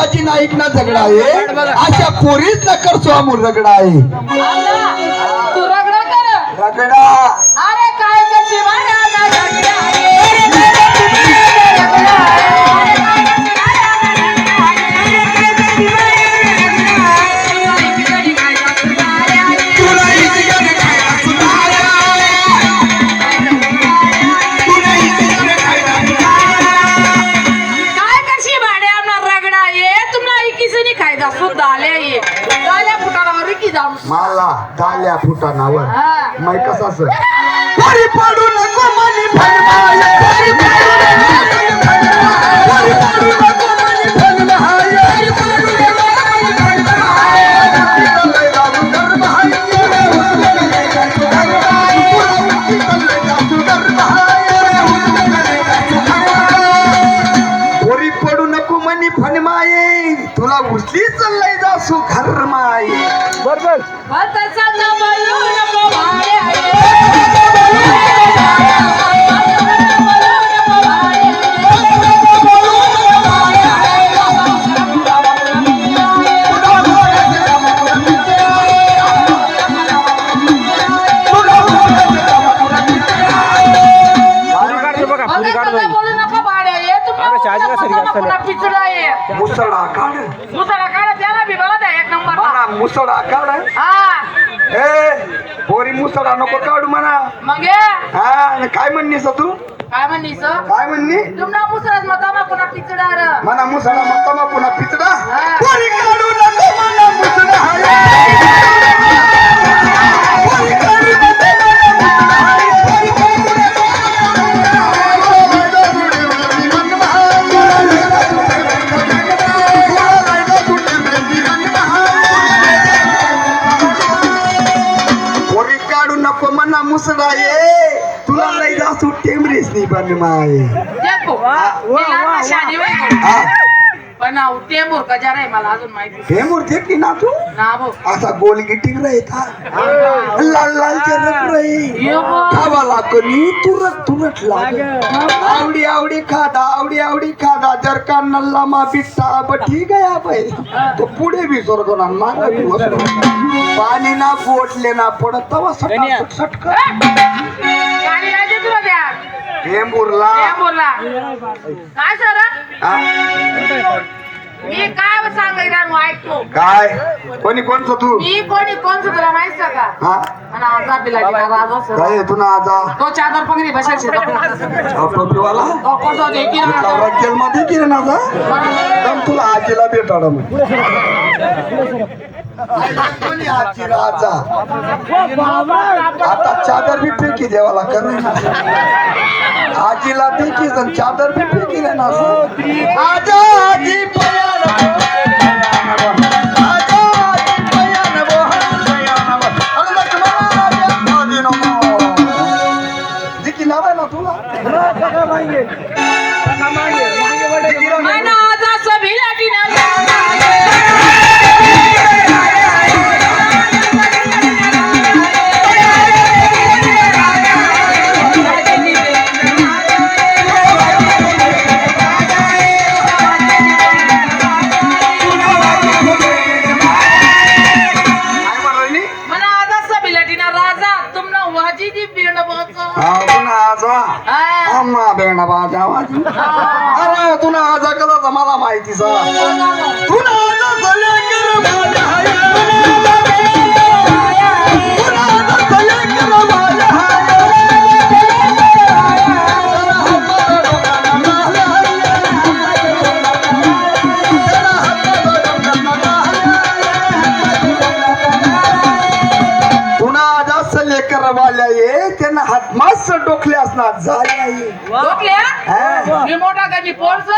शिवाजी नाईक ना झगडा आहे. अशा पोरीच नकर स्वामूर रगडा आहे. आला, तू रगडा. मला दाल्या फुटानावर हा. मै कसा सर परी पडू नको बरोबर भलतंचा न बोलू मुसळा काढ. मुसळा काढा त्याला बी बघा त्या एक नंबर म्हणा मुसळा काढ. हा. ए पोरी मुसळा नको काढू म्हणा. मग ये. हा आणि काय म्हणलीस तू? काय म्हणलीस काय म्हणली तुमना मुसळाच मग मग पुन्हा पिचडा र. म्हणा मुसळा मग मग पुन्हा पिचडा? हा. पोरी काढू तू ना भाऊ असा गोल गिटिंग राहता लाल लाल चरक रही ये बा. खावाला कोणी तुरट तुरट लाग आवडी आवडी खादा आवडी आवडी खादा. जर का नल्ला मा बिट्टा. ब ठीक आहे बाई. तो पुढे बी सोडतो ना मागा पाणी ना बोटले ना पडत तवा सटक सटक हे बोलला काय सर? हा? मी काय सांगायला ऐकतो? काय? कोणी कोणचं तू? मी कोणी कोण तुला माहीत का? हा? आणि आजा बिलाटी का राजा सर. काय आहे तू ना तो चादर पगडी बसायची टोपीवाला नवरा दम तुला आजीला भेटाडा मग राजा आता चादर भी फेकी देवाला कर आजीला फेकी जण चादर भी फेकी रे ना आजा आजी पया. लेकर वाल्या ये त्यांना हात मस्त डोकले असणार. झाल्या ये. डोकल्या? हा. मी मोठा पोरस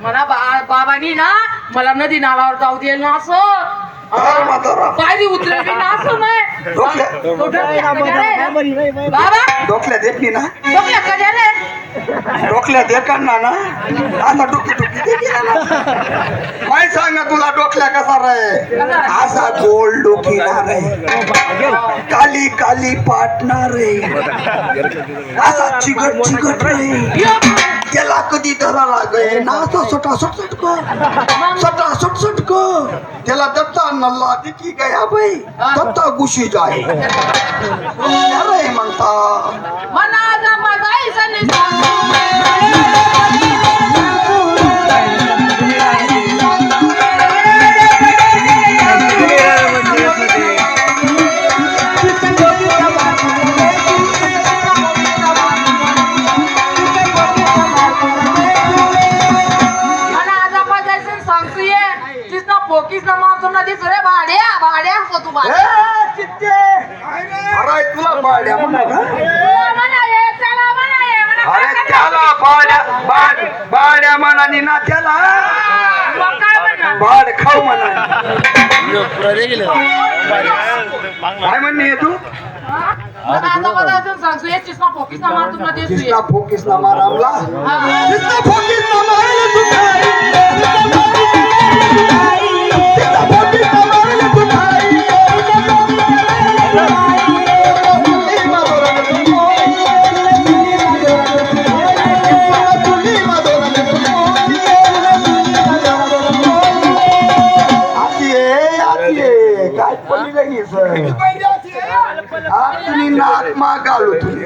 मला बा- बाबांनी ना मला नदी नालावर जाऊ दिलं ना असं. काय म्हातारा? पायरी उतरली ना असं नाही. डोकल्या तो डोकल्या कजा रे? बाबा. डोकल्या देखली ना? कजा रे डोकल्या देकांना ना आता डोकी डोकी देखी ना. काय सांगा तुला डोकल्या कसा रे? असा गोल डोकी ना रे. काली काली पाटणार रे. असा चिकट चिकट रे. यो, त्याला कधी धरा लागे ना तो सोटा सुट सुटक सटा सुट सुटक त्याला दत्ता नल्ला दिकी गया बाई दत्ता गुशी जाय अरे म्हणता मना जमा जायचं मना मारतो ना दिस रे भाड्या भाड्या असतो तू ए, भाड्या चित्ते. अरे तुला पाड्या म्हणा का? म्हणा ये त्याला म्हणा ये म्हणा अरे काय त्याला पाड्या बाड बाड्या म्हणाली ना त्याला. बाड खाऊ म्हणा. काय म्हणणे तू? मना जमा जायचं सांगतो ये तिसना पोकीस